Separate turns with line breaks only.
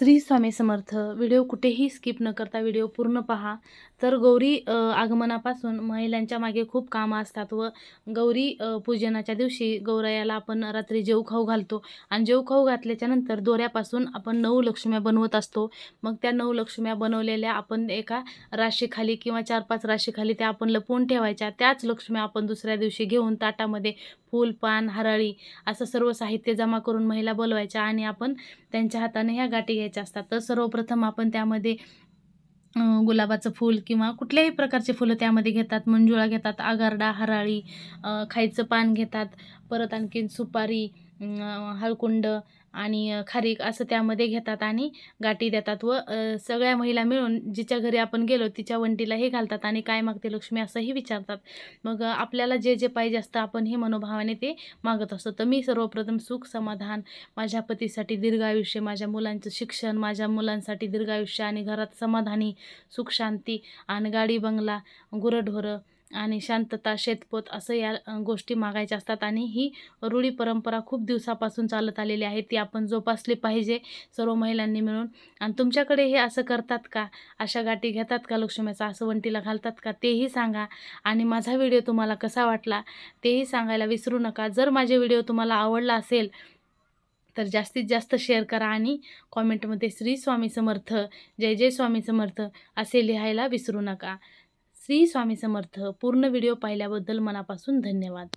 Shri Swami Samarth. Video कुठेही skip न करता व्हिडिओ पूर्ण पहा. तर गौरी आगमनापासून महिलांच्या मागे खूप कामं असतात व गौरी पूजनाच्या दिवशी गौरायाला आपण रात्री जेऊ खाऊ घालतो आणि जेऊ खाऊ घातल्याच्या नंतर दोऱ्यापासून आपण नऊ लक्ष्म्या बनवत असतो. मग त्या नऊ लक्ष्म्या बनवलेल्या आपण एका राशीखाली किंवा चार पाच राशीखाली त्या आपण लपवून ठेवायच्या. त्याच लक्ष्म्या आपण दुसऱ्या दिवशी घेऊन ताटामध्ये फूल पान हराळी असं सर्व साहित्य जमा करून महिला बोलवायच्या आणि आपण त्यांच्या हाताने ह्या गाठी घ्यायच्या. असतात. तर सर्वप्रथम आपण त्यामध्ये गुलाबाचं फूल किंवा कुठल्याही प्रकारचे फुलं त्यामध्ये घेतात. मंजुळा घेतात आगारडा हराळी खायचं पान घेतात. परत आणखीन सुपारी हळकुंड आणि खारीक असं त्यामध्ये घेतात आणि गाठी देतात व सगळ्या महिला मिळून जिच्या घरी आपण गेलो तिच्या वंटीला हे घालतात आणि काय मागते लक्ष्मी असंही विचारतात. मग आपल्याला जे जे पाहिजे असतं आपण हे मनोभावाने ते मागत असतो. तर मी सर्वप्रथम सुख समाधान माझ्या पतीसाठी दीर्घायुष्य माझ्या मुलांचं शिक्षण माझ्या मुलांसाठी दीर्घायुष्य आणि घरात समाधानी सुख शांती आणि गाडी बंगला गुरंढोरं आणि शांतता शेतपोत असं या गोष्टी मागायच्या असतात आणि ही रूढी परंपरा खूप दिवसापासून चालत आलेली आहे. ती आपण जोपासली पाहिजे सर्व महिलांनी मिळून. आणि तुमच्याकडे हे असं करतात का? अशा गाठी घेतात का लक्ष्मीचा? असं वंटीला घालतात का? तेही सांगा. आणि माझा व्हिडिओ तुम्हाला कसा वाटला? तेही सांगायला विसरू नका. जर माझे व्हिडिओ तुम्हाला आवडला असेल तर जास्तीत जास्त शेअर करा आणि कॉमेंटमध्ये श्री स्वामी समर्थ जय जय स्वामी समर्थ असे लिहायला विसरू नका. श्री स्वामी समर्थ. पूर्ण व्हिडिओ पाहिल्याबद्दल मनापासून धन्यवाद.